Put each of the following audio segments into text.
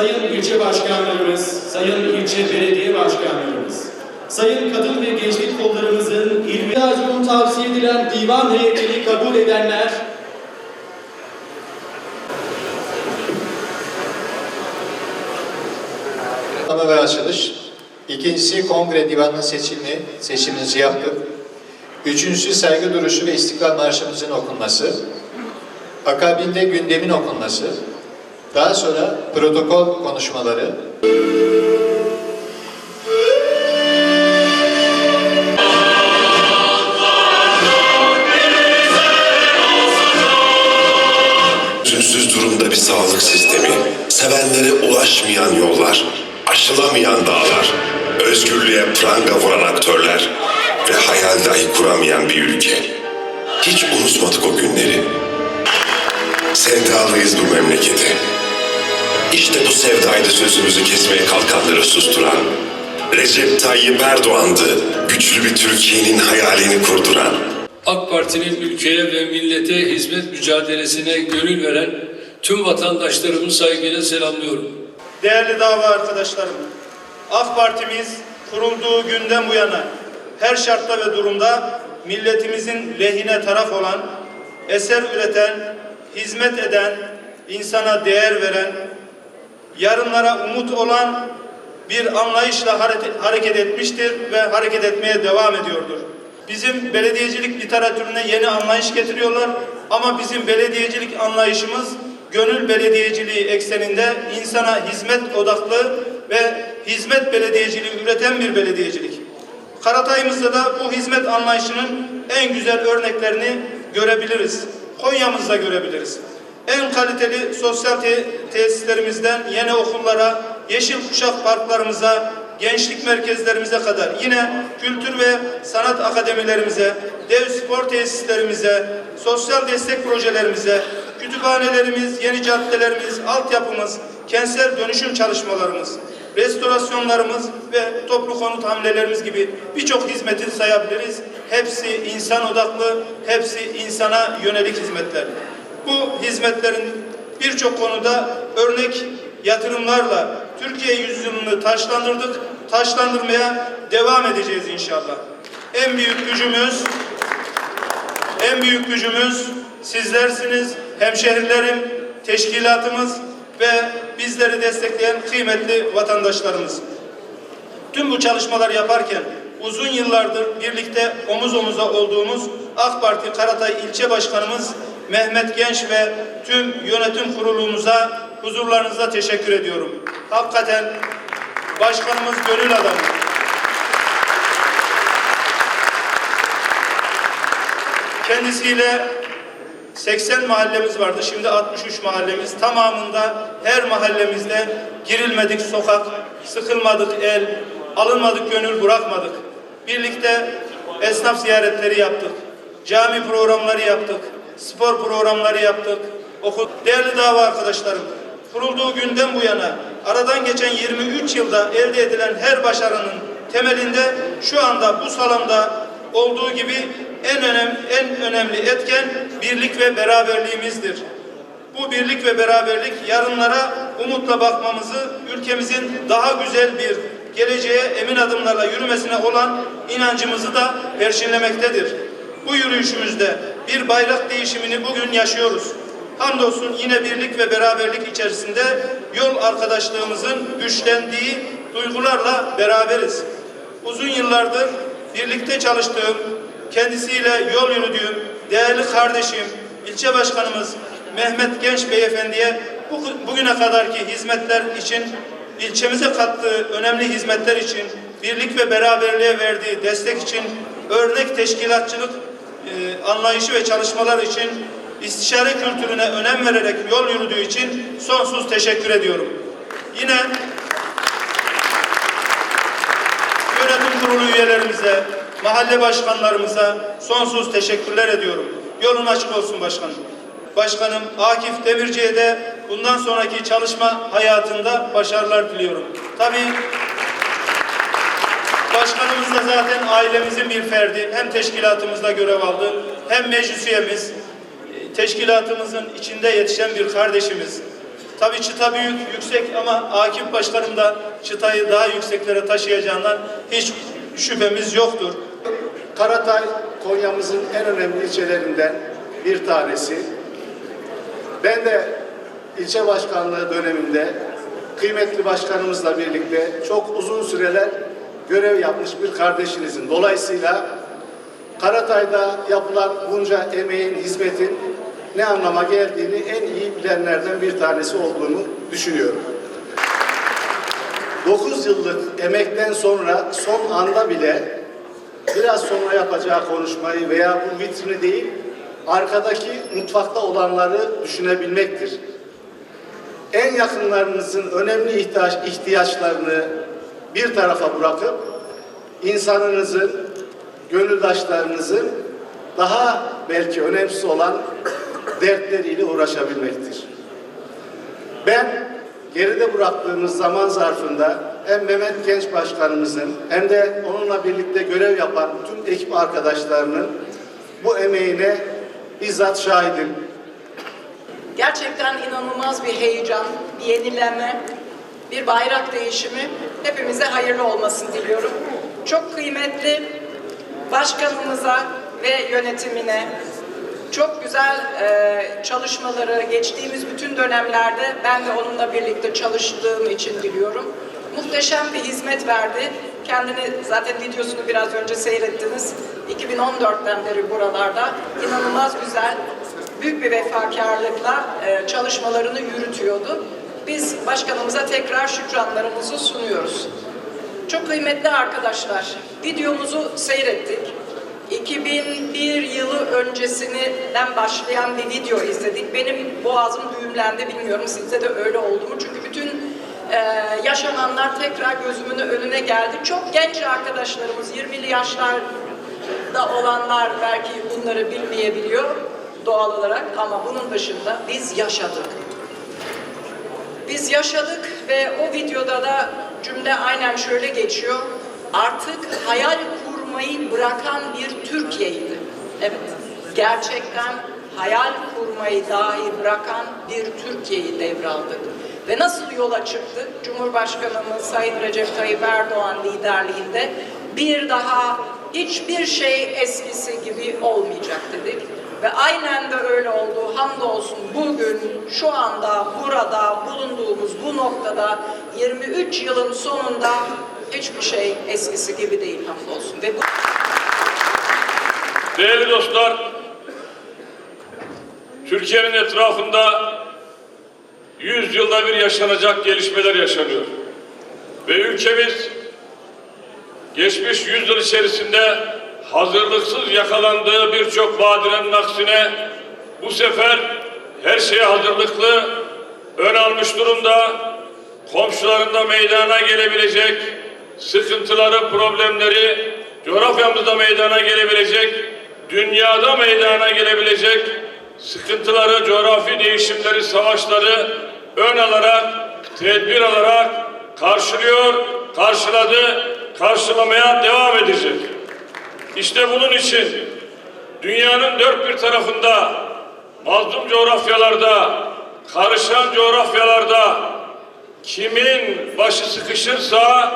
sayın ilçe başkanlarımız, sayın ilçe belediye başkanlarımız, sayın kadın ve gençlik kollarımızın ilmi tavsiye edilen divan heyetini kabul edenler, Kutlama ve açılış. İkincisi kongre divanının seçimini, seçimimizi yaptık. Üçüncüsü saygı duruşu ve istiklal marşımızın okunması. Akabinde gündemin okunması. Daha sonra protokol konuşmaları. Çözümsüz durumda bir sağlık sistemi, sevenlere ulaşmayan yollar, aşılamayan dağlar, özgürlüğe pranga vuran aktörler ve hayal dahi kuramayan bir ülke. Hiç unutmadık o günleri. Sevdalıyız bu memlekete. İşte bu sevdaydı sözümüzü kesmeye kalkanları susturan. Recep Tayyip Erdoğan'dı güçlü bir Türkiye'nin hayalini kurduran. AK Parti'nin ülkeye ve millete hizmet mücadelesine gönül veren tüm vatandaşlarımı saygıyla selamlıyorum. Değerli dava arkadaşlarım, AK Partimiz kurulduğu günden bu yana her şartta ve durumda milletimizin lehine taraf olan, eser üreten, hizmet eden, insana değer veren, yarınlara umut olan bir anlayışla hareket- etmiştir ve hareket etmeye devam ediyordur. Bizim belediyecilik literatürüne yeni anlayış getiriyorlar ama bizim belediyecilik anlayışımız gönül belediyeciliği ekseninde insana hizmet odaklı ve hizmet belediyeciliği üreten bir belediyecilik. Karatay'ımızda da bu hizmet anlayışının en güzel örneklerini görebiliriz. Konya'mızda görebiliriz. En kaliteli sosyal te- tesislerimizden yeni okullara, yeşil kuşak parklarımıza, gençlik merkezlerimize kadar yine kültür ve sanat akademilerimize, dev spor tesislerimize, sosyal destek projelerimize, kütüphanelerimiz, yeni caddelerimiz, altyapımız, kentsel dönüşüm çalışmalarımız, restorasyonlarımız ve toplu konut hamlelerimiz gibi birçok hizmeti sayabiliriz. Hepsi insan odaklı, hepsi insana yönelik hizmetler. Bu hizmetlerin birçok konuda örnek yatırımlarla Türkiye yüzyılını taşlandırdık, taşlandırmaya devam edeceğiz inşallah. En büyük gücümüz, en büyük gücümüz sizlersiniz, hemşehrilerim, teşkilatımız ve bizleri destekleyen kıymetli vatandaşlarımız. Tüm bu çalışmalar yaparken uzun yıllardır birlikte omuz omuza olduğumuz AK Parti Karatay İlçe Başkanımız Mehmet Genç ve tüm yönetim kurulumuza huzurlarınızda teşekkür ediyorum. Hakikaten başkanımız gönül adamı. Kendisiyle 80 mahallemiz vardı. Şimdi 63 mahallemiz. Tamamında her mahallemizde girilmedik sokak, sıkılmadık el, alınmadık gönül bırakmadık. Birlikte esnaf ziyaretleri yaptık. Cami programları yaptık. Spor programları yaptık. Okul. Değerli dava arkadaşlarım, kurulduğu günden bu yana aradan geçen 23 yılda elde edilen her başarının temelinde şu anda bu salonda olduğu gibi en önemli en önemli etken birlik ve beraberliğimizdir. Bu birlik ve beraberlik yarınlara umutla bakmamızı, ülkemizin daha güzel bir geleceğe emin adımlarla yürümesine olan inancımızı da perçinlemektedir. Bu yürüyüşümüzde bir bayrak değişimini bugün yaşıyoruz. Hamdolsun yine birlik ve beraberlik içerisinde yol arkadaşlığımızın güçlendiği duygularla beraberiz. Uzun yıllardır birlikte çalıştığım, kendisiyle yol yürüdüğüm değerli kardeşim, ilçe başkanımız Mehmet Genç Beyefendi'ye bu, bugüne kadarki hizmetler için, ilçemize kattığı önemli hizmetler için, birlik ve beraberliğe verdiği destek için, örnek teşkilatçılık e, anlayışı ve çalışmalar için, istişare kültürüne önem vererek yol yürüdüğü için sonsuz teşekkür ediyorum. Yine yönetim kurulu üyelerimize, mahalle başkanlarımıza sonsuz teşekkürler ediyorum. Yolun açık olsun başkanım. Başkanım Akif Demirci'ye de bundan sonraki çalışma hayatında başarılar diliyorum. Tabii Başkanımız da zaten ailemizin bir ferdi. Hem teşkilatımızda görev aldı, hem meclis üyemiz, teşkilatımızın içinde yetişen bir kardeşimiz. Tabii çıta büyük, yüksek ama Akif Başkanım da çıtayı daha yükseklere taşıyacağından hiç şüphemiz yoktur. Karatay Konya'mızın en önemli ilçelerinden bir tanesi. Ben de ilçe başkanlığı döneminde kıymetli başkanımızla birlikte çok uzun süreler görev yapmış bir kardeşinizin. Dolayısıyla Karatay'da yapılan bunca emeğin, hizmetin ne anlama geldiğini en iyi bilenlerden bir tanesi olduğunu düşünüyorum. 9 yıllık emekten sonra son anda bile biraz sonra yapacağı konuşmayı veya bu vitrini değil, arkadaki mutfakta olanları düşünebilmektir. En yakınlarınızın önemli ihtiyaç, ihtiyaçlarını bir tarafa bırakıp insanınızın, gönüldaşlarınızın daha belki önemsiz olan dertleriyle uğraşabilmektir. Ben geride bıraktığımız zaman zarfında hem Mehmet Genç Başkanımızın hem de onunla birlikte görev yapan tüm ekip arkadaşlarının bu emeğine bizzat şahidim. Gerçekten inanılmaz bir heyecan, bir yenileme, bir bayrak değişimi. Hepimize hayırlı olmasını diliyorum. Çok kıymetli başkanımıza ve yönetimine çok güzel e, çalışmaları geçtiğimiz bütün dönemlerde ben de onunla birlikte çalıştığım için biliyorum. Muhteşem bir hizmet verdi. Kendini zaten videosunu biraz önce seyrettiniz. 2014'ten beri buralarda inanılmaz güzel, büyük bir vefakarlıkla e, çalışmalarını yürütüyordu. Biz başkanımıza tekrar şükranlarımızı sunuyoruz. Çok kıymetli arkadaşlar, videomuzu seyrettik. 2001 yılı öncesinden başlayan bir video izledik. Benim boğazım düğümlendi, bilmiyorum sizde de öyle oldu mu? Çünkü bütün e, yaşananlar tekrar gözümün önüne geldi. Çok genç arkadaşlarımız, 20'li yaşlarda olanlar belki bunları bilmeyebiliyor doğal olarak ama bunun dışında biz yaşadık. Biz yaşadık ve o videoda da cümle aynen şöyle geçiyor. Artık hayal kurmayı bırakan bir Türkiye'ydi. Evet, gerçekten hayal kurmayı dahi bırakan bir Türkiye'yi devraldık. Ve nasıl yola çıktık? Cumhurbaşkanımız Sayın Recep Tayyip Erdoğan liderliğinde bir daha hiçbir şey eskisi gibi olmayacak dedik. Ve aynen de öyle oldu. Hamdolsun bugün şu anda burada bulunduğumuz bu noktada 23 yılın sonunda hiçbir şey eskisi gibi değil hamdolsun. Ve bu Değerli dostlar, Türkiye'nin etrafında 100 yılda bir yaşanacak gelişmeler yaşanıyor. Ve ülkemiz geçmiş 100 yıl içerisinde hazırlıksız yakalandığı birçok badirenin aksine bu sefer her şeye hazırlıklı, ön almış durumda, komşularında meydana gelebilecek sıkıntıları, problemleri, coğrafyamızda meydana gelebilecek, dünyada meydana gelebilecek sıkıntıları, coğrafi değişimleri, savaşları ön alarak, tedbir alarak karşılıyor, karşıladı, karşılamaya devam edecek. İşte bunun için dünyanın dört bir tarafında, mazlum coğrafyalarda, karışan coğrafyalarda kimin başı sıkışırsa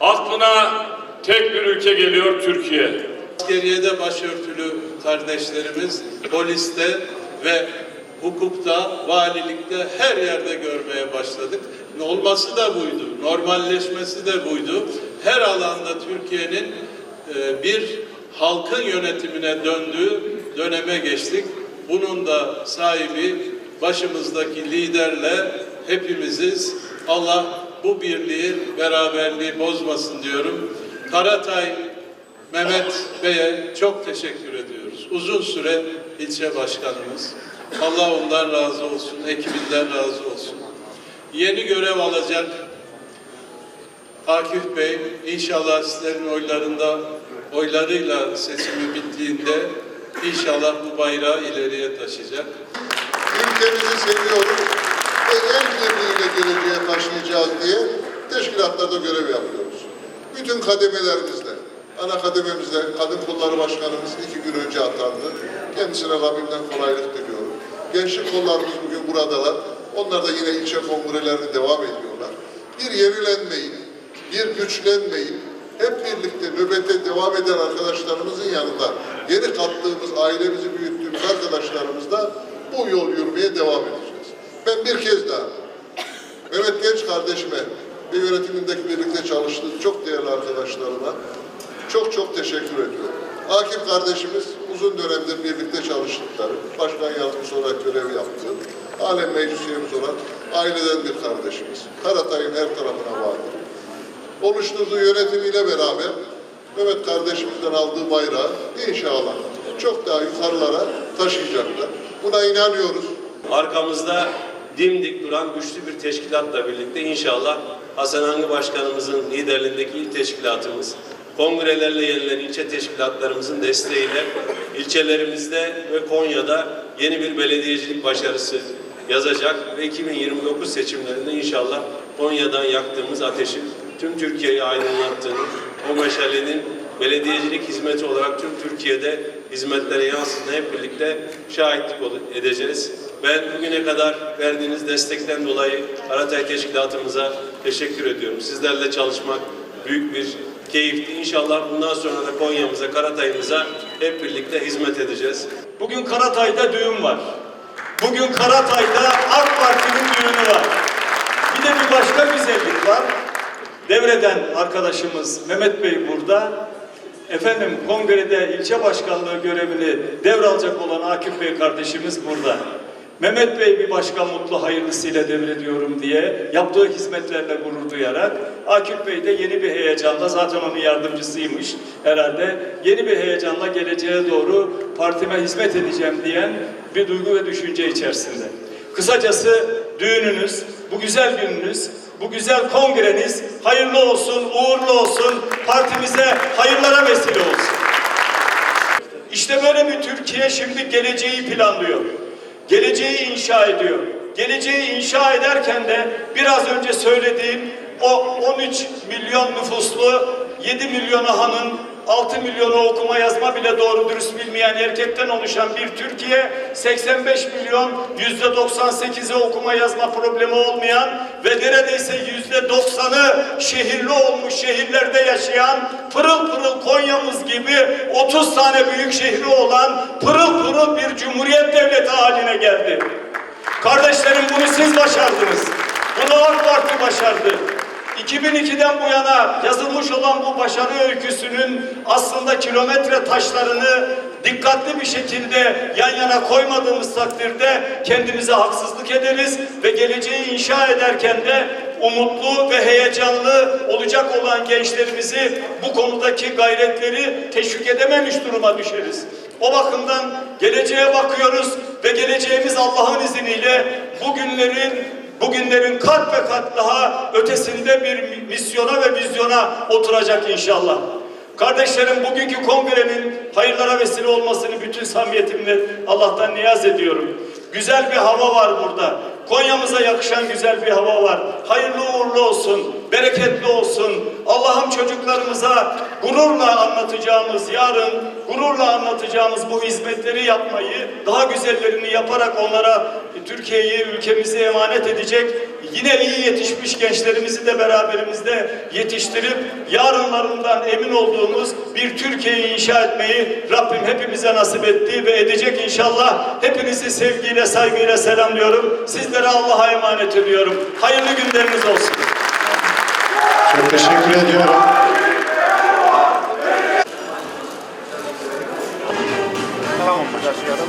aklına tek bir ülke geliyor Türkiye. Askeriyede başörtülü kardeşlerimiz poliste ve hukukta, valilikte her yerde görmeye başladık. Olması da buydu, normalleşmesi de buydu. Her alanda Türkiye'nin e, bir halkın yönetimine döndüğü döneme geçtik. Bunun da sahibi başımızdaki liderle hepimiziz. Allah bu birliği, beraberliği bozmasın diyorum. Karatay Mehmet Bey'e çok teşekkür ediyoruz. Uzun süre ilçe başkanımız. Allah ondan razı olsun, ekibinden razı olsun. Yeni görev alacak Akif Bey inşallah sizlerin oylarında oylarıyla seçimi bittiğinde inşallah bu bayrağı ileriye taşıyacak. ülkemizi seviyoruz ve el birliğiyle geleceğe taşıyacağız diye teşkilatlarda görev yapıyoruz. Bütün kademelerimizde, ana kadememizde Kadın Kolları Başkanımız iki gün önce atandı. Kendisine Rabbimden kolaylık diliyorum. Gençlik kollarımız bugün buradalar. Onlar da yine ilçe kongrelerine devam ediyorlar. Bir yenilenmeyi, bir güçlenmeyi, hep birlikte nöbete devam eden arkadaşlarımızın yanında yeni kattığımız, ailemizi büyüttüğümüz arkadaşlarımızla bu yol yürümeye devam edeceğiz. Ben bir kez daha Mehmet Genç kardeşime ve yönetimindeki birlikte çalıştığı çok değerli arkadaşlarıma çok çok teşekkür ediyorum. Akif kardeşimiz uzun dönemdir birlikte çalıştıkları, başkan yardımcısı olarak görev yaptığı, halen meclis olan aileden bir kardeşimiz. Karatay'ın her tarafına vardı. Oluşturduğu yönetimiyle beraber Mehmet kardeşimizden aldığı bayrağı inşallah çok daha yukarılara taşıyacaklar. Buna inanıyoruz. Arkamızda dimdik duran güçlü bir teşkilatla birlikte inşallah Hasan Hangi Başkanımızın liderliğindeki il teşkilatımız, kongrelerle yenilen ilçe teşkilatlarımızın desteğiyle ilçelerimizde ve Konya'da yeni bir belediyecilik başarısı yazacak ve 2029 seçimlerinde inşallah Konya'dan yaktığımız ateşi tüm Türkiye'yi aydınlattığını, o meşalenin belediyecilik hizmeti olarak tüm Türkiye'de hizmetlere yansıdığını hep birlikte şahitlik edeceğiz. Ben bugüne kadar verdiğiniz destekten dolayı Karatay Teşkilatımıza teşekkür ediyorum. Sizlerle çalışmak büyük bir keyifti. İnşallah bundan sonra da Konya'mıza, Karatay'ımıza hep birlikte hizmet edeceğiz. Bugün Karatay'da düğün var. Bugün Karatay'da AK Parti'nin düğünü var. Bir de bir başka güzellik var. Devreden arkadaşımız Mehmet Bey burada. Efendim kongrede ilçe başkanlığı görevini devralacak olan Akif Bey kardeşimiz burada. Mehmet Bey bir başkan mutlu hayırlısıyla devrediyorum diye yaptığı hizmetlerle gurur duyarak Akif Bey de yeni bir heyecanla zaten onun yardımcısıymış herhalde yeni bir heyecanla geleceğe doğru partime hizmet edeceğim diyen bir duygu ve düşünce içerisinde. Kısacası düğününüz, bu güzel gününüz, bu güzel kongreniz hayırlı olsun, uğurlu olsun, partimize hayırlara vesile olsun. İşte böyle bir Türkiye şimdi geleceği planlıyor. Geleceği inşa ediyor. Geleceği inşa ederken de biraz önce söylediğim o 13 milyon nüfuslu 7 milyon hanın 6 milyonu okuma yazma bile doğru dürüst bilmeyen erkekten oluşan bir Türkiye 85 milyon yüzde 98'i okuma yazma problemi olmayan ve neredeyse yüzde 90'ı şehirli olmuş şehirlerde yaşayan pırıl pırıl Konya'mız gibi 30 tane büyük şehri olan pırıl pırıl bir cumhuriyet devleti haline geldi. Kardeşlerim bunu siz başardınız. Bunu AK Parti başardı. 2002'den bu yana yazılmış olan bu başarı öyküsünün aslında kilometre taşlarını dikkatli bir şekilde yan yana koymadığımız takdirde kendimize haksızlık ederiz ve geleceği inşa ederken de umutlu ve heyecanlı olacak olan gençlerimizi bu konudaki gayretleri teşvik edememiş duruma düşeriz. O bakımdan geleceğe bakıyoruz ve geleceğimiz Allah'ın izniyle bugünlerin bugünlerin kat ve kat daha ötesinde bir misyona ve vizyona oturacak inşallah. Kardeşlerim bugünkü kongrenin hayırlara vesile olmasını bütün samimiyetimle Allah'tan niyaz ediyorum. Güzel bir hava var burada. Konya'mıza yakışan güzel bir hava var. Hayırlı uğurlu olsun, bereketli olsun. Allah'ım çocuklarımıza gururla anlatacağımız yarın, gururla anlatacağımız bu hizmetleri yapmayı, daha güzellerini yaparak onlara Türkiye'yi, ülkemizi emanet edecek yine iyi yetişmiş gençlerimizi de beraberimizde yetiştirip yarınlarından emin olduğumuz bir Türkiye'yi inşa etmeyi Rabbim hepimize nasip etti ve edecek inşallah. Hepinizi sevgiyle, saygıyla selamlıyorum. Sizlere Allah'a emanet ediyorum. Hayırlı günleriniz olsun. Çok teşekkür ediyorum. Tamam, başlayalım.